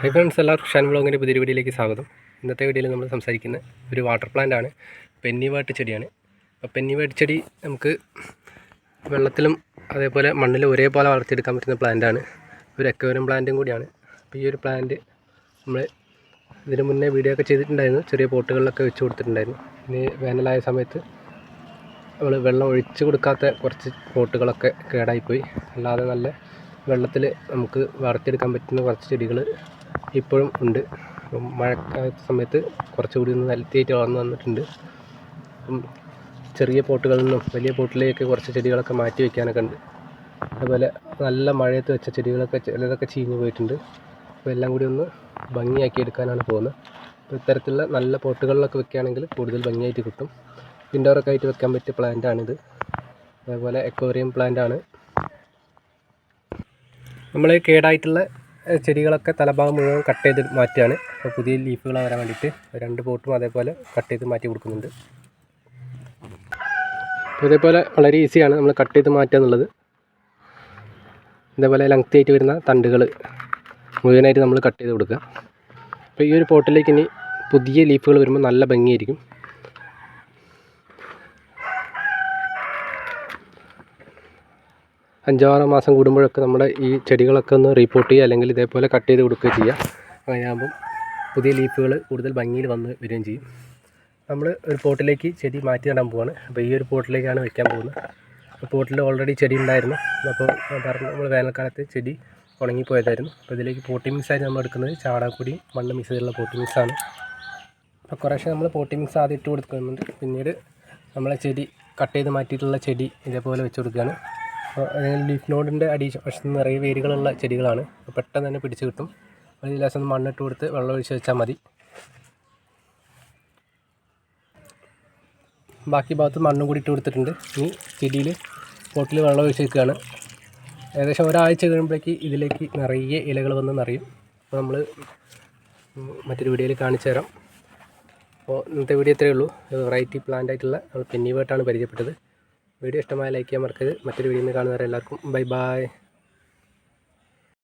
Hi friends എല്ലാവർക്കും ഷാൻ ബ്ലോഗിന്റെ പുതിയ വീഡിയോയിലേക്ക് സ്വാഗതം. ഇന്നത്തെ വീഡിയോയിൽ നമ്മൾ സംസാരിക്കുന്ന ഒരു വാട്ടർ പ്ലാന്റ് ആണ്. പെന്നിവാട്ട് ചെടിയാണ്. അപ്പോൾ പെന്നിവാട്ട് ചെടി നമുക്ക് വെള്ളത്തിലും അതേപോലെ മണ്ണിലും ഒരേപോലെ വളർത്തിയെടുക്കാൻ പറ്റുന്ന പ്ലാന്റാണ് ഒരു എക്കോരം പ്ലാന്റും കൂടിയാണ്. അപ്പോൾ ഈ ഒരു പ്ലാന്റ് നമ്മൾ ഇതിന് മുന്നേ വീഡിയോ ഒക്കെ ചെയ്തിട്ടുണ്ടായിരുന്നു. ചെറിയ പോട്ടുകളിലൊക്കെ വെച്ച് കൊടുത്തിട്ടുണ്ടായിരുന്നു. ഇനി വേനലായ സമയത്ത് നമ്മൾ വെള്ളം ഒഴിച്ചു കൊടുക്കാത്ത കുറച്ച് പോട്ടുകളൊക്കെ കേടായിപ്പോയി. അല്ലാതെ നല്ല വെള്ളത്തിൽ നമുക്ക് വളർത്തിയെടുക്കാൻ പറ്റുന്ന കുറച്ച് ചെടികൾ ഇപ്പോഴും ഉണ്ട്. അപ്പം മഴക്കാലത്ത് സമയത്ത് കുറച്ചുകൂടി ഒന്ന് ഹെൽത്തിയായിട്ട് വളർന്നു വന്നിട്ടുണ്ട്. അപ്പം ചെറിയ പോട്ടുകളിൽ നിന്നും വലിയ പോട്ടിലേക്ക് കുറച്ച് ചെടികളൊക്കെ മാറ്റി വയ്ക്കാനൊക്കെ ഉണ്ട്. അതുപോലെ നല്ല മഴയത്ത് വെച്ച ചെടികളൊക്കെ ചിലതൊക്കെ ചീഞ്ഞു പോയിട്ടുണ്ട്. അപ്പോൾ എല്ലാം കൂടി ഒന്ന് ഭംഗിയാക്കി എടുക്കാനാണ് പോകുന്നത്. അപ്പോൾ ഇത്തരത്തിലുള്ള നല്ല പോട്ടുകളിലൊക്കെ വെക്കുകയാണെങ്കിൽ കൂടുതൽ ഭംഗിയായിട്ട് കിട്ടും. ഇൻഡോറൊക്കെ ആയിട്ട് വെക്കാൻ പറ്റിയ പ്ലാന്റാണിത്. അതേപോലെ എക്കോറിയം പ്ലാന്റാണ്. നമ്മൾ കേടായിട്ടുള്ള ചെടികളൊക്കെ തലഭാഗം മുഴുവൻ കട്ട് ചെയ്ത് മാറ്റുകയാണ്. അപ്പോൾ പുതിയ ലീഫുകൾ വരാൻ വേണ്ടിയിട്ട് രണ്ട് പോട്ടും അതേപോലെ കട്ട് ചെയ്ത് മാറ്റി കൊടുക്കുന്നുണ്ട്. അപ്പോൾ ഇതേപോലെ വളരെ ഈസിയാണ് നമ്മൾ കട്ട് ചെയ്ത് മാറ്റുക എന്നുള്ളത്. ഇതേപോലെ ലെങ്ത്തി ആയിട്ട് വരുന്ന തണ്ടുകൾ മുഴുവനായിട്ട് നമ്മൾ കട്ട് ചെയ്ത് കൊടുക്കുക. അപ്പോൾ ഈ ഒരു പോട്ടിലേക്ക് ഇനി പുതിയ ലീഫുകൾ വരുമ്പോൾ നല്ല ഭംഗിയായിരിക്കും. അഞ്ചാറ് മാസം കൂടുമ്പോഴൊക്കെ നമ്മുടെ ഈ ചെടികളൊക്കെ ഒന്ന് റീപ്പോർട്ട് ചെയ്യുക അല്ലെങ്കിൽ ഇതേപോലെ കട്ട് ചെയ്ത് കൊടുക്കുകയോ ചെയ്യുക. അങ്ങനെയാകുമ്പം പുതിയ ലീഫുകൾ കൂടുതൽ ഭംഗിയിൽ വന്ന് വരികയും ചെയ്യും. നമ്മൾ ഒരു പോട്ടിലേക്ക് ചെടി മാറ്റി നടാൻ പോവാണ്. അപ്പോൾ ഈ ഒരു പോട്ടിലേക്കാണ് വെക്കാൻ പോകുന്നത്. പോട്ടിൽ ഓൾറെഡി ചെടി ഉണ്ടായിരുന്നു. അപ്പോൾ പറഞ്ഞു നമ്മൾ വേനൽക്കാലത്ത് ചെടി ഉണങ്ങിപ്പോയതായിരുന്നു അപ്പോൾ ഇതിലേക്ക് പോട്ടി മിക്സ് ആയിട്ട് നമ്മൾ എടുക്കുന്നത് ചാണകപ്പൊടി മണ്ണ് മിക്സ് ചെയ്തുള്ള പോട്ടി മിക്സാണ് അപ്പോൾ കുറേശ്ശെ നമ്മൾ പോട്ടി മിക്സ് ആദ്യം ഇട്ട് കൊടുക്കുന്നുണ്ട്. പിന്നീട് നമ്മളെ ചെടി കട്ട് ചെയ്ത് മാറ്റിയിട്ടുള്ള ചെടി ഇതേപോലെ വെച്ച് കൊടുക്കുകയാണ്. അപ്പോൾ ലീഫ് നോഡിന്റെ അടി വശത്ത് നിറയെ വേരുകളുള്ള ചെടികളാണ്. പെട്ടെന്ന് തന്നെ പിടിച്ച് കിട്ടും. ഒരു ഒന്ന് മണ്ണിട്ട് കൊടുത്ത് വെള്ളം ഒഴിച്ച് വെച്ചാൽ മതി. ബാക്കി ഭാഗത്ത് മണ്ണും കൂടി ഇട്ട് കൊടുത്തിട്ടുണ്ട്. ഇനി ചെടിയിൽ പോട്ടിൽ വെള്ളം ഒഴിച്ച് വെക്കുകയാണ്. ഏകദേശം ഒരാഴ്ച കഴിയുമ്പോഴേക്ക് ഇതിലേക്ക് നിറയെ ഇലകൾ വന്ന് നിറയും. അപ്പോൾ നമ്മൾ മറ്റൊരു വീഡിയോയിൽ കാണിച്ചു തരാം. അപ്പോൾ ഇന്നത്തെ വീഡിയോ ഇത്രയേ ഉള്ളൂ. വെറൈറ്റി പ്ലാന്റ് ആയിട്ടുള്ള നമ്മൾ പെന്നിവേട്ടാണ് പരിചയപ്പെട്ടത്. വീഡിയോ ഇഷ്ടമായ ലൈക്ക് ചെയ്യാൻ മറക്കരുത്. മറ്റൊരു വീഡിയോ കാണുന്നവരെല്ലാവർക്കും ബൈ ബൈ